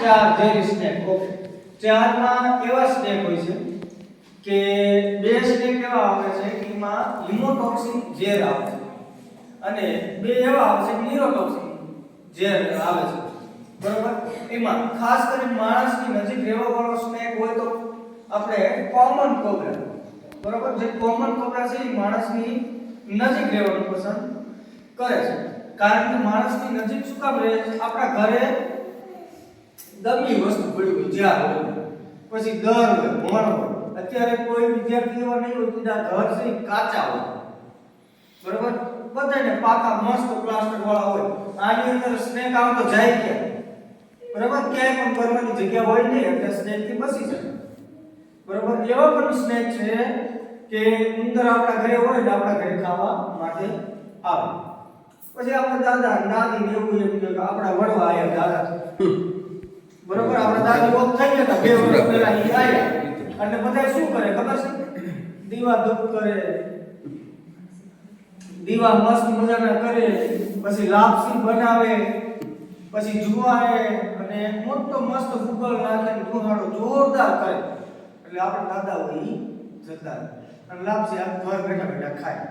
ચાર ઝેરી snake okay ચારમાં એવા સ્નેક હોય છે કે બે સ્નેક એવા આવે છે કે એમાં હિમોટોક્સિન ઝેર આવે છે. અને બે એવા આવે છે ન્યુરોટોક્સિન ઝેર આવે છે. બરોબર? એમાં ખાસ કરીને માણસની નજીક રહેવા વાળો સ્નેક હોય તો આપણે કોમન કોબરા બરોબર? જે કોમન કોબરા છે એ માણસની નજીક રહેવાનું પસંદ કરે છે. કારણ કે માણસની નજીક શું કામ રહે? આપણા ઘરે ગમી વસ્તુ પડી હોય, જ્યાં હોય. પછી ઘર હોય, ભણ હોય. અત્યારે કોઈ વિદ્યાર્થી એવા નહીં હોય કીધા ઘર છે, કાચા હોય. બરોબર? બધાને પાકા મસ્ત પ્લાસ્ટર વાળા હોય. આની અંદર સ્નેક આમ તો જાય ક્યાં બરોબર? ક્યાંય પણ કરવાની જગ્યા હોય નહીં, એટલે સ્નેકથી બસી જાય. બરોબર? એવા પણ સ્નેક છે કે ઉંદર આપણા ઘરે હોય ને આપણા ઘરે ખાવા માટે આવે. પછી આપણા દાદા દાદી ને એવું એમ કે આપણા વડવા આયા દાદા. બરોબર? આપણા દાદી ઓફ થઈ ગયા હતા, બે વર્ષ પહેલા ઈ આયા. એટલે બધા શું કરે ખબર છે? દીવા ધૂપ કરે, દીવા મસ્ત મજાના કરે, પછી લાપસી બનાવે, પછી જુવારે અને મોટો મસ્ત ફૂગલ નાખીને ધુહાડો જોરદાર કરે. એટલે આપણા દાદા હોય ઈ જતા રહે. અને લાપસી આ ઘર બેઠા બેઠા ખાય.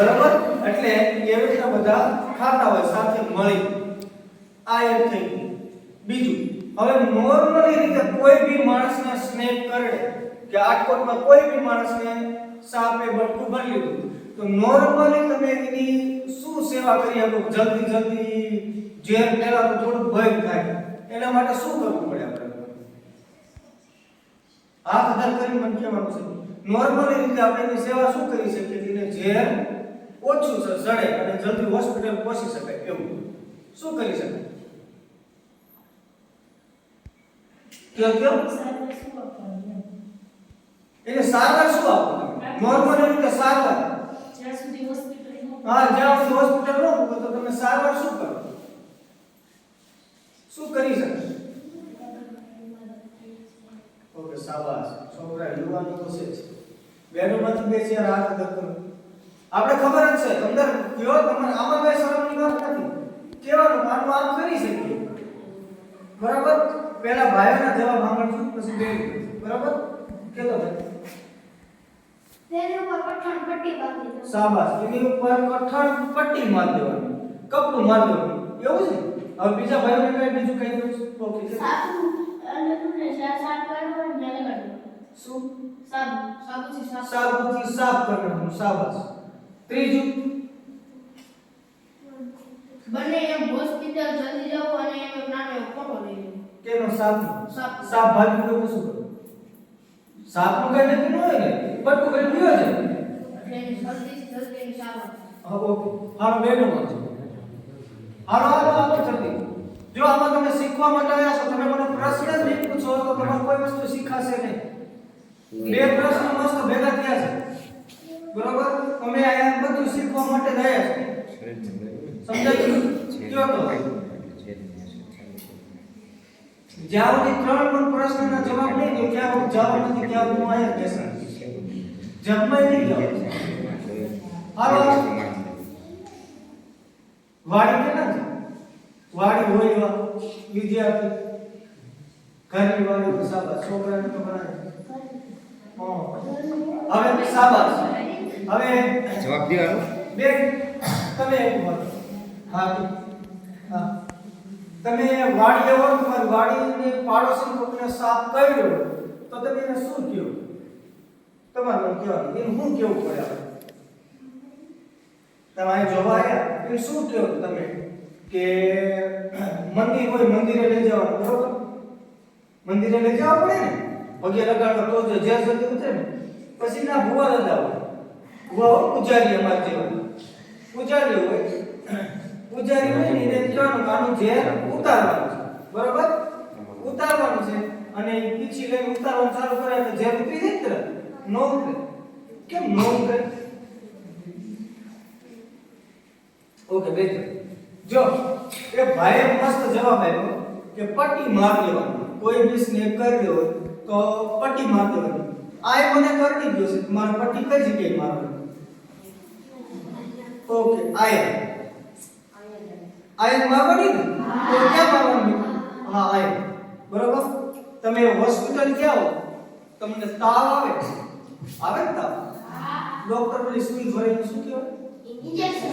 બરાબર? એટલે એવી રીતના બધા ખાતા હોય, સાથે મળી. આ એક થઈ. બીજું, હવે નોર્મલી રીતે કોઈ બી માણસને સ્નેક કરે કે આટકોટમાં કોઈ બી માણસને સાપે બટકું ભરી લીધું, તો નોર્મલી તમે એની શું સેવા કરી શકો જલ્દી જલ્દી ઝેર પહેલા તો થોડું ભય થાય. એના માટે શું કરવું પડે આપણે? હાથ અધર કરી મને કહેવાનું છે. નોર્મલી રીતે આપણે એની સેવા શું કરી શકીએ? એને ઝેર ઓછું છે સડે અને જલ્દી હોસ્પિટલ પહોંચી શકાય એવું. શું કરી શકાય કયો કયો એને સારવાર શું આપવું નોર્મલી રીતે સારવાર. જ્યાં સુધી હોસ્પિટલ હા, જ્યાં સુધી હોસ્પિટલ ન મૂકો તો તમે સારવાર શું કરો? શું કરી શકો? ઓકે શાબાશ છોકરા, યુવાનો તો છે જ. બેડરૂમમાંથી બે ચાર હાથ અગર કરો આપણે ખબર જ છે અંદર કયો? તમને આમાં કઈ શરમની વાત નથી. કેવાનું માનવું આમ કરી શકીએ. બરાબર? પહેલા ભાઈઓના જવાબ સાંભળશું પછી બેન બરાબર? કેતો ભાઈ તેની ઉપર પટ્ટી બાંધી શાબાશ. ઉપર કઠણ પટ્ટી માર દેવાની. કપડું માર દેવાનું. એવું છે? હવે બીજા ભાઈઓને કઈ બીજું કઈ દઉં ઓકે છે સાબુ અને તમને શા સાફ કરવો ને લગાડો શું? સાબુ સાબુથી સાફ સાબુથી સાફ કરવાનું. શાબાશ. ત્રીજું. બંને એમ હોસ્પિટલ જલ્દી જવું અને એમ એક નાનો એવો ફોટો લઈ લેવો કેનો? સાફ સાફ. સાફ ભાજી તો શું કરું? સાફનું કઈ નક્કી ન હોય ને? બટકું કરી પીવો છે? એટલે એની જલ્દીથી જલ્દી એની સારવાર હા ઓકે. હાલો બેનો વાંચો હાલો હાલો હાલો જલ્દી. જો આમાં તમે શીખવા માટે આવ્યા છો તમે મને પ્રશ્ન જ નહીં પૂછો તો તમારે કોઈ વસ્તુ શીખાશે નહીં. બે પ્રશ્ન મસ્ત ભેગા થયા છે. બરોબર? અમે આયા બધું શીખવા માટે જ આવ્યા છો? સમજાયું કયો તો. જ્યાં સુધી ત્રણ પણ પ્રશ્નના જવાબ નહીં દો. ક્યાં હું જવાબ નથી ત્યાં હું આયા બેસા જમવાય નહીં જાવ હાલો વાડી કે ના? વાડી હોય એવા વિદ્યાર્થી. ઘરની વાડી હોય સાબાસ છોકરાને તો બનાવે. હા. હવે સાબાસ હવે જવાબ દેવાનો બેન તમે એક વાત હા હા. તમે વાડી લેવો તમારી વાડીને પાડોશી કોકને સાફ કર્યો હોય, તો તમે એને શું કહો? તમારે કહેવાનું એને શું કેવું પડે તમારે જોવા આવ્યા એને શું કહો તમે? કે મંદિર હોય મંદિરે લઈ જવાનું બરોબર? મંદિરે લઈ જવા પડે ને? પગે લગાડવા તો જ જે જલ્દી ઉતરે ને પછી ના ભૂવા દાદા હોય હોય પૂજારી અમારે જેવા પૂજારી હોય. પૂજારી હોય ને એને કે ઝેર ઉતારવાનું છે. બરોબર? ઉતારવાનું છે. અને પીછી લઈને ઉતારવાનું ચાલુ કરે તો ઝેર ઉતરી જાય તરત? કેમ નો ઓકે બેજો જો. એ ભાઈએ મસ્ત જવાબ આપ્યો કે પટ્ટી માર દેવાની કોઈ બી સ્નેક કરી દો તો પટ્ટી માર દેવાની. આ મને કરી દીધો છે. મારે પટ્ટી કઈ જગ્યાએ મારવાની? ઓકે આયા આયન મારવાની ને? તો ક્યાં મારવાની હા આયન બરોબર? તમે હોસ્પિટલ હો તમને તાવ આવે? આવે ને તાવ? ડોક્ટર પેલી સુઈ ભરીને શું કહેવાય? ઇન્જેક્શન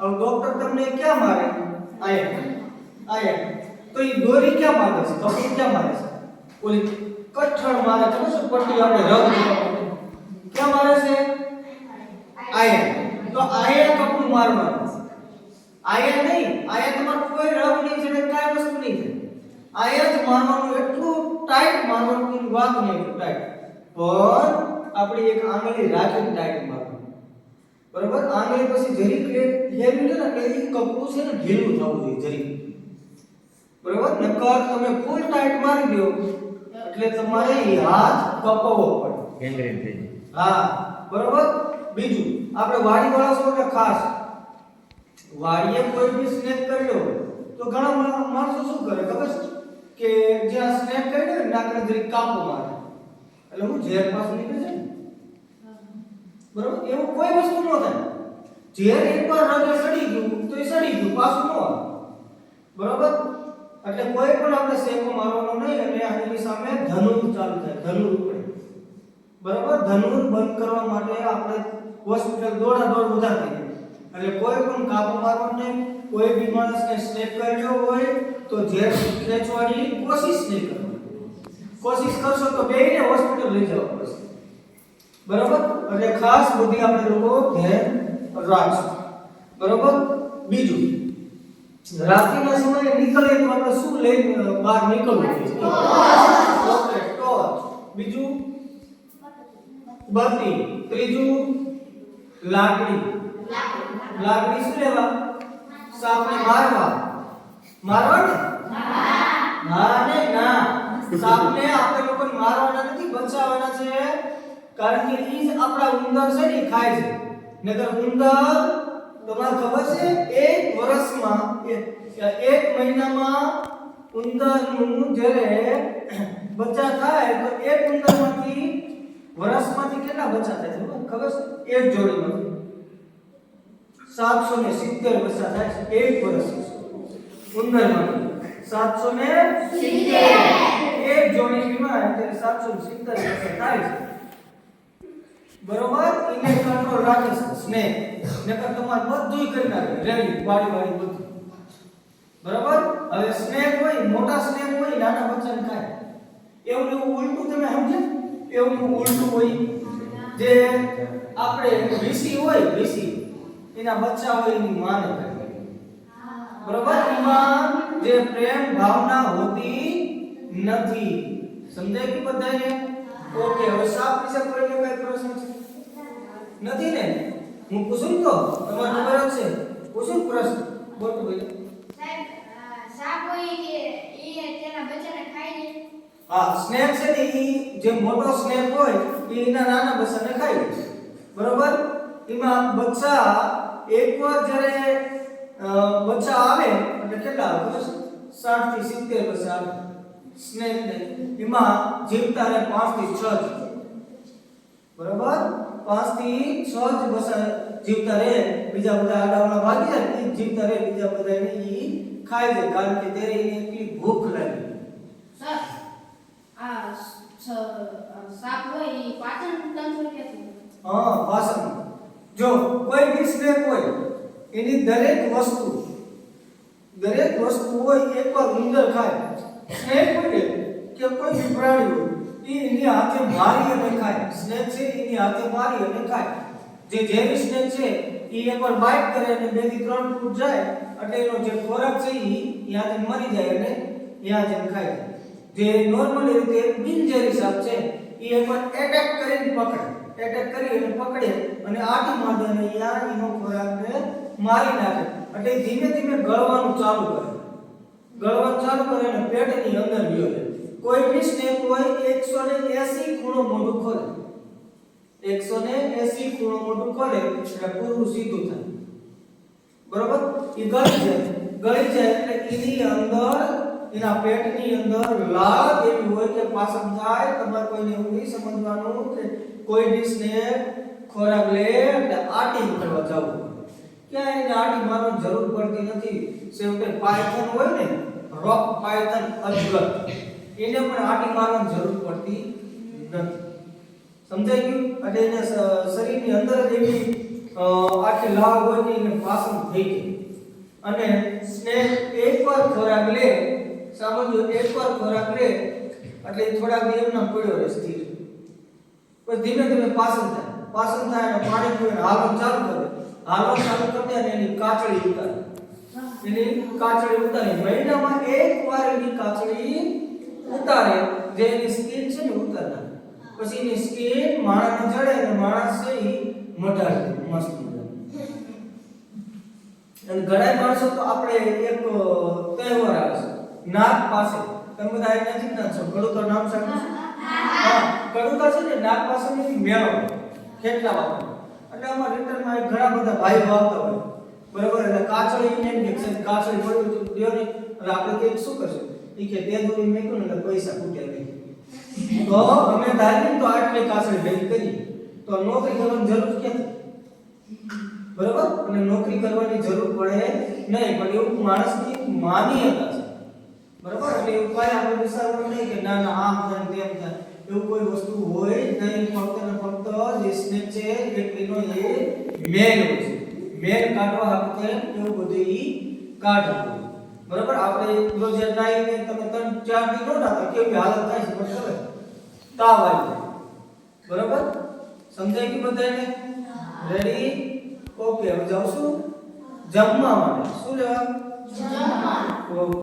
હવે ડોક્ટર તમને ક્યાં મારે? આયન આયન તો એ દોરી ક્યાં મારે છે? કપડું ક્યાં મારે છે? ઓલી કઠણ મારે છે? પટ્ટી આપણે રગ. ક્યાં મારે છે? આયન તો આયા કપડું મારવાનું આયા નહીં આયા તમારે કોઈ રંગ નહીં છે કાંઈ વસ્તુ નહીં છે. આયન જ મારવાનું એટલું ટાઈટ મારવાનું વાત નહીં ટાઈટ પણ આપણી એક આંગળી રાખીને ટાઈટ મારવાનું બરાબર? આંગળી પછી જરી લે હેલું છે ને એટલે કપડું છે ને ઢીલું થવું જોઈએ જરી બરાબર? નકર તમે ફૂલ ટાઈટ મારી દો એટલે તમારે હાથ કપાવવો પડે. ગેંગ્રેન થઈ હા. બરોબર? બીજું, આપણે વાડી વાળા છો એટલે ખાસ. વાડીએ કોઈ બી સ્નેક કર્યો તો ઘણા માણસો શું કરે ખબર છે? કે જ્યાં સ્નેક કર્યો ને નાકને જરી કાપો મારે. એટલે હું ઝેર પાછું નીકળી જાય. બરોબર? એવું કોઈ વસ્તુ ન થાય. ઝેર એકવાર રગે સડી ગયું, તો એ સડી ગયું, પાછું ન આવે. બરોબર? એટલે કોઈ પણ આપણે સેકો મારવાનો નહીં, અને આની સામે ધનુર ચાલુ થાય, ધનુર બરાબર? ધનુર બંધ કરવા માટે આપણે હોસ્પિટલ દોડા દોડ ઉધા થઈ. એટલે કોઈ પણ કાપો મારો નહીં. કોઈ બી માણસને સ્નેક કર્યો હોય તો ઝેર ખેંચવાની કોશિશ નહીં કરવાની. કોશિશ કરશો તો બેયને હોસ્પિટલ લઈ જવા પડશે. બરાબર? એટલે ખાસ બધી આપણે લોકો ધ્યાન રાખશું. બરાબર? બીજું, રાત્રિના સમયે નીકળે તો આપણે શું લઈ, બહાર નીકળવું? બીજું બત્તી ત્રીજું લાકડી. લાકડી શું લેવા? સાપને મારવા. મારવા ને? ના ને, ના. સાપને આપણે લોકો મારવાના નથી, બચાવવાના છે. કારણ કે ઈ જ આપણા ઉંદર છે ને ખાય છે. નકર ઉંદર, તમારે ખબર છે, એક વર્ષમાં એક મહિનામાં ઉંદરનું જ્યારે બચ્ચા થાય, તો એક ઉંદરમાંથી વર્ષમાંથી કેટલા બચ્ચા થાય છે? ખબર છે? એક જોડીમાંથી સાતસો ને સિત્તેર બચ્ચા થાય છે. એક વર્ષ ઉંદરમાંથી સાતસો ને એક જોડી બીમાર એટલે સાતસો ને સિત્તેર બચ્ચા થાય છે. બરોબર? એને કંટ્રોલ રાખે છે સ્નેહ. નકર તમારે બધું કરી નાખે રેલી વાળી વાળી બધું. બરોબર? હવે સ્નેક હોય મોટા સ્નેક હોય નાના બચ્ચાને ખાય એવું એવું ઉલટું તમે સમજે એવું ઉલટું હોય. જે આપણે વીસી હોય વીસી એના બચ્ચા હોય એની માને બરોબર? જે પ્રેમ ભાવના હોતી નથી. સમજાય કે બધાને ઓકે, હવે સાપ વિશે કોઈને કોઈ પ્રશ્ન છે? નથી ને? હું પૂછું તો? તમારે ખબર છે. પૂછું પ્રશ્ન. બોલ ભાઈ સાહેબ અ, સાપ હોય કે એ તેના બચ્ચાને ખાઈ લે હા સ્નેક છે ને ઈ જે મોટો સ્નેક હોય એ એના નાના બચ્ચાને ખાઈ લે બરોબર? એમાં બચ્ચા એકવાર જ્યારે અ, બચ્ચા આવે એટલે કેટલા આવે ખબર છે? 60 થી 70 બચ્ચા આવે. સ્નેક ને એમાં જીવતા રહે 5 થી 6 જ. બરોબર? 5 થી 6 જ બચ્ચા જીવતા રહે બીજા બધા આડાવડા ભાગી જાય ને ઈ જ જીવતા રહે બીજા બધા એને ઈ ખાઈ જાય કારણ કે ત્યારે એને એટલી ભૂખ લાગી. સર આ સ- સ- સાપ હોય એ પાચન તંત્ર ક્યાંથી હા ભાષણ જો કોઈ બી ને હોય એની દરેક વસ્તુ દરેક વસ્તુ હોય એકવાર ઉંદર ખાય. સ્નેક હોય કે કોઈ બી પ્રાણી હોય એ એની હાથે મારી અને ખાય. સ્નેક છે, એની હાથે મારી અને ખાય. જે જેવી સ્નેક છે એ એકવાર બાઇટ કરે અને બેથી ત્રણ ફૂટ જાય, એટલે એનો જે ખોરાક છે એ ત્યાંથી મરી જાય અને ત્યાં ખાઈ ખાય. જે નોર્મલી રીતે બિનજેરી સાપ છે એ એકવાર એટેક કરીને પકડે. એટેક કરી અને પકડે અને આટી મારે અને ત્યાં એનો ખોરાકને મારી નાખે. એટલે ધીમે ધીમે ગળવાનું ચાલુ કરે. ગળવાનું ચાલુ કરે અને પેટની અંદર ગયો કોઈ બી સ્નેક હોય 180 ખૂણો મોઢું ખોલે. 180 ખૂણો મોઢું ખોલે, એટલે પૂરું સીધું થાય. બરોબર? એ ગળી જાય. ગળી જાય એટલે એની અંદર એના પેટની અંદર લાળ એવી હોય કે પાચન થાય, તમારે કોઈને એવું નહીં સમજવાનું કે કોઈ ડીશને ખોરાક લે એટલે આટી કરવા જવું. ક્યાં એને આટી મારવાની જરૂર પડતી નથી. છેવટે પાયથન હોય ને રોક પાયથન અજગર, એને પણ આટી મારવાની જરૂર પડતી નથી. સમજાઈ ગયું? એટલે એને શરીરની અંદર જ એવી આખી લાળ હોય ને એને પાસન થઈ ગઈ. અને સ્નેક એકવાર ખોરાક લે સાંભળજો એકવાર ખોરાક લે, એટલે એ થોડાક નિયમના પડ્યો રહે સ્થિર. પછી ધીમે ધીમે પાસન થાય. પાસન થાય અને પાણી પીવે હાલવાનું ચાલુ કરે હાલવાનું ચાલુ કરી અને એની કાચળી ઉતારે. એની કાચળી ઉતારે. મહિનામાં એક વાર એની કાચળી ઉતારે, જે એની સ્કીન છે ને ઉતારે. પછી એની સ્કીન માણસને જડે અને માણસ ઈ મટાડી મસ્ત અને ઘણા માણસો તો આપણે એક તહેવાર આવે છે. નાગ પાસે. તમે બધા અહીંયા નજીકના જ છો. કડુતર નામ સાંભળ્યું છે? હા. કડુતર છે ને, નાગ પાસે મેળો. કેટલા વાપરે એટલે અમારા રિટર્નમાં ઘણા બધા ભાઈઓ આવતા હોય. બરાબર? એટલે કાચળી એમ કે કાચળી પડ્યું તો દ્યો ને એટલે આપણે કે શું કરશું? ઈ કે તે દોરી મેક્યું ને એટલે પૈસા ખૂટ્યા નહીં. તો અમે ધારીને તો આટલી કાચળી ભેગી કરી. તો નોકરી કરવાની જરૂર ક્યાંથી બરાબર? અને નોકરી કરવાની જરૂર પડે નહીં. પણ એવું માણસની માની છે. બરાબર? એટલે એવું કઈ આપણે વિચારવાનું નહીં કે ના ના આમ થાય ને તેમ થાય. એવું કોઈ વસ્તુ હોય જ નહીં. ફક્ત ને ફક્ત જે સ્નેક છે એક એનો એ મેલ હોય છે. મેલ કાઢવા હાથે એવું બધું ઈ કાઢે બરાબર? આપણે રોજ નાઈને તમે ત્રણ ચાર દી નો નાખો કેવી હાલત થાય છે મને ખબર તાવ આવી જાય. બરાબર? સમજાય ગયું બધાને? રેડી ઓકે હવે જાઉં છું જમવા માટે. શું લેવા? જમવા. ઓકે